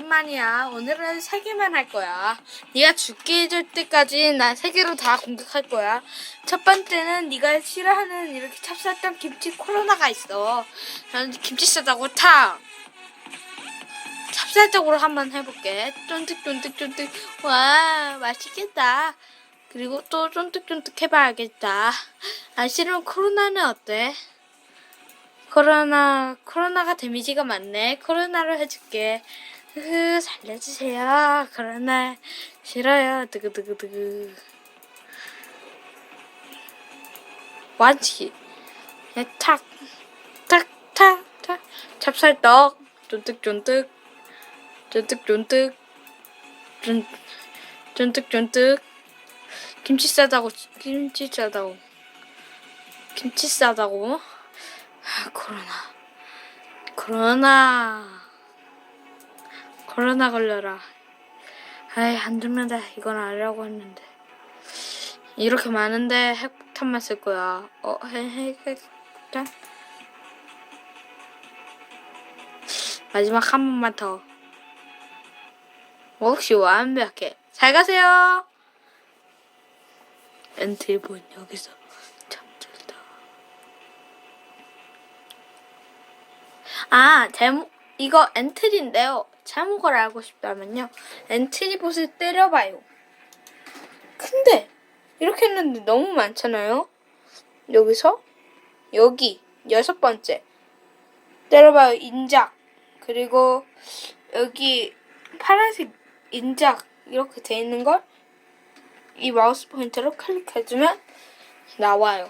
오랜만이야. 오늘은 세 개만 할 거야. 네가 죽게 해줄 때까지 나 세 개로 다 공격할 거야. 첫 번째는 네가 싫어하는 이렇게 찹쌀떡 김치 코로나가 있어. 나는 김치 싸다고 타. 찹쌀떡으로 한번 해볼게. 쫀득쫀득쫀득. 와 맛있겠다. 그리고 또 쫀득쫀득 해봐야겠다. 아 싫으면 코로나는 어때? 코로나 코로나가 데미지가 많네. 코로나로 해줄게. 흐흐 살려주세요. 코로나 싫어요. 두구두구두구. 완치. 네, 탁, 탁, 탁, 탁. 찹쌀떡. 쫀득쫀득. 쫀득쫀득. 쫀, 쫀득쫀득. 김치 싸다고, 김치 싸다고. 김치 싸다고. 아, 코로나. 코로나. 코로나 걸려라. 아이, 안 죽는다. 이건 알려고 했는데. 이렇게 많은데 핵폭탄만 쓸 거야. 어, 핵폭탄? 마지막 한 번만 더. 혹시 완벽해. 잘 가세요. 엔트리본 여기서 잠들다. 아, 제목, 이거 엔트리인데요. 제목을 알고 싶다면요. 엔트리 봇을 때려봐요. 근데, 이렇게 했는데 너무 많잖아요? 여기서, 여기, 여섯 번째. 때려봐요, 인작. 그리고, 여기, 파란색 인작, 이렇게 돼 있는 걸, 이 마우스 포인터로 클릭해주면, 나와요.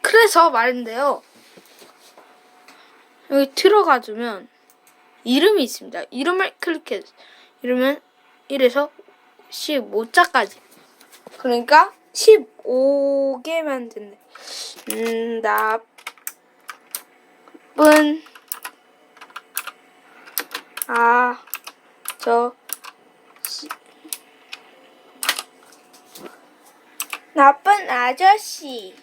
그래서 말인데요. 여기 들어가주면 이름이 있습니다. 이름을 클릭해 이러면 1에서 15자까지. 그러니까 15개만 된대. 음, 나쁜 아, 저 시, 나쁜 아저씨.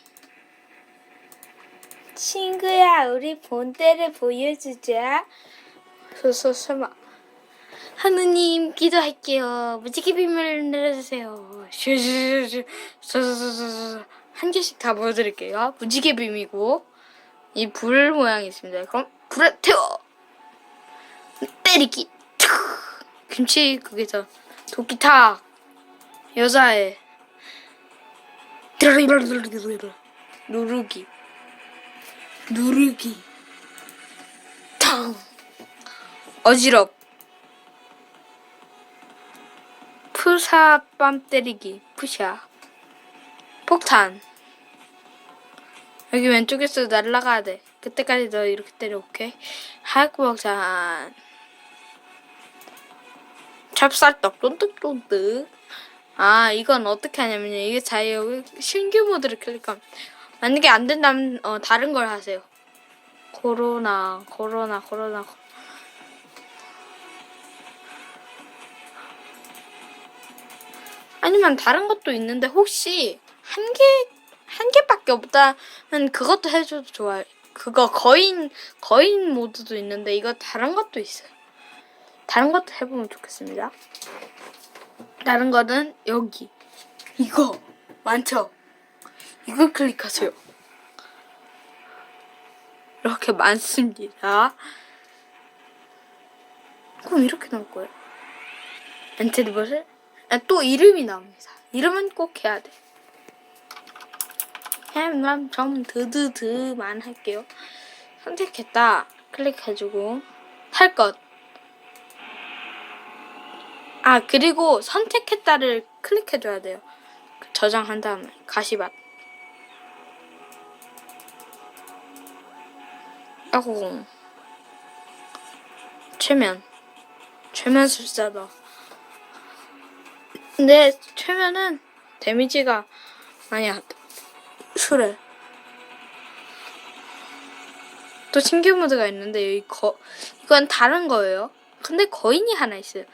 친구야, 우리 본때를 보여주자. 소소 설마. 하느님 기도할게요. 무지개 비밀을 내려주세요. 슈슈슈슈. 소소소소소. 한 개씩 다 보여드릴게요. 무지개 빔이고 이 불 모양이 있습니다. 그럼 불에 태워. 때리기. 툭. 김치 거기서 도끼 탁. 여자애. 누르기. 누르기. 탕. 어지럽. 푸사 빰 때리기. 푸샤. 폭탄. 여기 왼쪽에서 날아가야 돼. 그때까지 너 이렇게 때려, 오케이? 하얗고박산 찹쌀떡 쫀득쫀득. 아, 이건 어떻게 하냐면요. 이게 자유 신규 모드를 클릭하면 만약에 안 된다면 어, 다른 걸 하세요. 코로나, 코로나, 코로나. 아니면 다른 것도 있는데 혹시 한 개, 한 개밖에 없다면 그것도 해줘도 좋아요. 그거 거인, 거인 모드도 있는데 이거 다른 것도 있어요. 다른 것도 해보면 좋겠습니다. 다른 거는 여기. 이거. 많죠? 이걸 클릭하세요. 이렇게 많습니다. 그럼 이렇게 나올 거예요. 엔트리버스? 아, 또 이름이 나옵니다. 이름은 꼭 해야 돼. 그냥 좀 드드드만 할게요. 선택했다. 클릭해주고 할 것. 아 그리고 선택했다를 클릭해줘야 돼요. 저장한 다음에 가시밭. 아고 최면 최면 술사다. 근데 최면은 데미지가 돼. 술에 또 신규 모드가 있는데 여기 거 이건 다른 거예요. 근데 거인이 하나 있어요.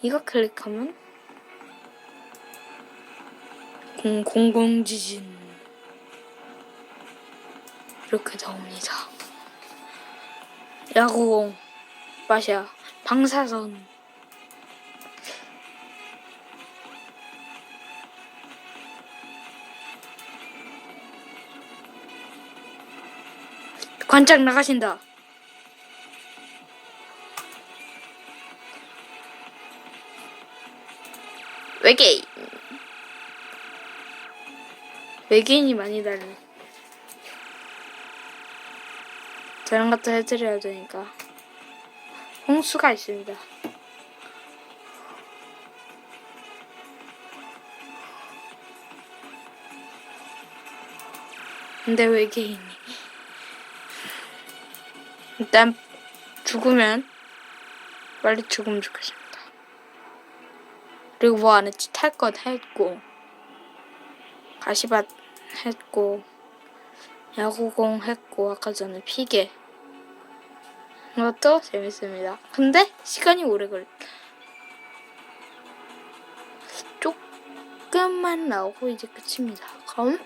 이거 클릭하면 공 공공지진 이렇게 나옵니다. 야구공 마샤 방사선. 관장 나가신다. 외계인. 외계인이 많이 달려. 저런 것도 해드려야 되니까. 홍수가 있습니다. 근데 외계인이 일단 죽으면 빨리 죽으면 좋겠습니다. 그리고 뭐 안 했지? 탈 건 했고 가시밭 했고 야구공 했고 아까 전에 피게 이것도 재밌습니다. 근데 시간이 오래 걸. 조금만 나오고 이제 끝입니다. 그럼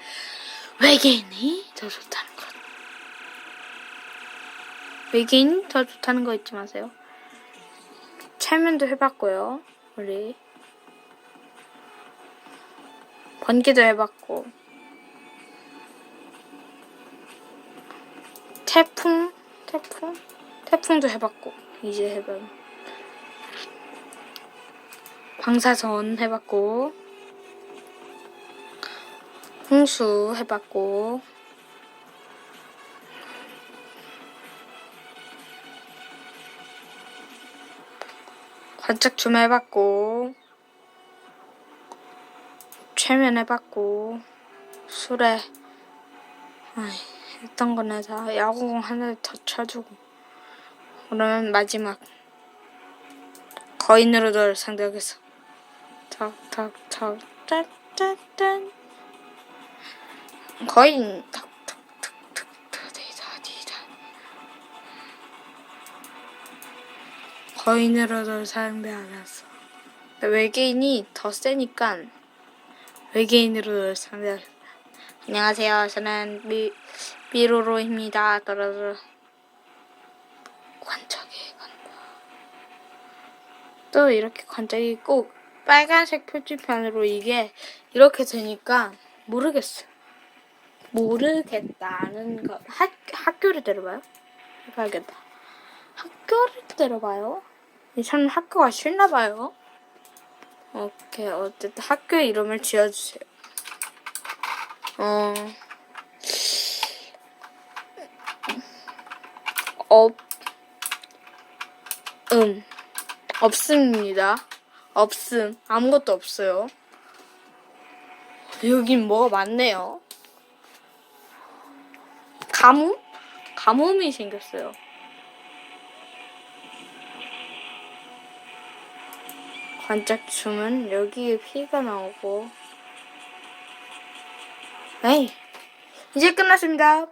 외계인이 더 좋다는 것. 외계인 더 좋다는 거 잊지 마세요. 체면도 해봤고요. 우리 번개도 해봤고 태풍도 해봤고 이제 해본 방사선 해봤고 홍수 해봤고 관짝춤 해봤고 최면 해봤고 술에 아이, 했던 거나 다 야구공 하나 더 쳐주고 그러면 마지막. 거인으로 널 상대하겠어. 탁탁탁 짠짠짠. 거인. 디다 디다 거인으로 널 상대하겠어. 외계인이 더 세니까 외계인으로 널 상대하겠어 안녕하세요. 저는 미, 미로로입니다. 떨어져 관짝이 간다 또 이렇게 관짝이 꼭 빨간색 표지판으로 이게 이렇게 되니까 모르겠어. 모르겠다는 거. 학, 학교를 데려봐요? 해봐야겠다. 학교를 데려봐요? 이 사람 학교가 싫나봐요. 오케이. 어쨌든 학교 이름을 지어주세요. 어. 업. 음. 없습니다. 없음. 아무것도 없어요. 여긴 뭐가 많네요. 가뭄? 가뭄이 생겼어요. 관짝춤은 여기에 피가 나오고. 에이, 이제 끝났습니다.